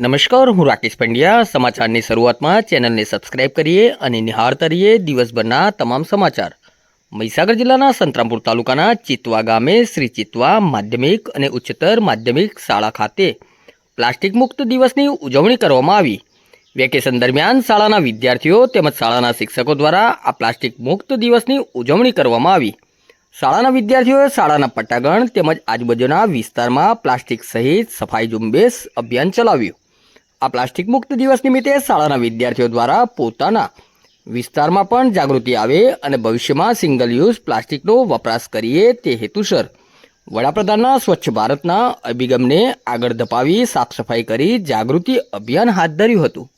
નમસ્કાર, હું રાકેશ પંડ્યા. સમાચારની શરૂઆતમાં ચેનલને સબસ્ક્રાઇબ કરીએ અને નિહાળતા રહીએ દિવસભરના તમામ સમાચાર. મહીસાગર જિલ્લાના સંતરામપુર તાલુકાના ચિતવા ગામે શ્રી ચિતવા માધ્યમિક અને ઉચ્ચતર માધ્યમિક શાળા ખાતે પ્લાસ્ટિક મુક્ત દિવસની ઉજવણી કરવામાં આવી. વેકેશન દરમિયાન શાળાના વિદ્યાર્થીઓ તેમજ શાળાના શિક્ષકો દ્વારા આ પ્લાસ્ટિક મુક્ત દિવસની ઉજવણી કરવામાં આવી. શાળાના વિદ્યાર્થીઓએ શાળાના પટ્ટાગણ તેમજ આજુબાજુના વિસ્તારમાં પ્લાસ્ટિક સહિત સફાઈ ઝુંબેશ અભિયાન ચલાવ્યું. આ પ્લાસ્ટિક મુક્ત દિવસ નિમિત્તે શાળાના વિદ્યાર્થીઓ દ્વારા પોતાના વિસ્તારમાં પણ જાગૃતિ આવે અને ભવિષ્યમાં સિંગલ યુઝ પ્લાસ્ટિકનો વપરાશ કરીએ તે હેતુસર વડાપ્રધાનના સ્વચ્છ ભારતના અભિગમને આગળ ધપાવી સાફ સફાઈ કરી જાગૃતિ અભિયાન હાથ ધર્યું હતું.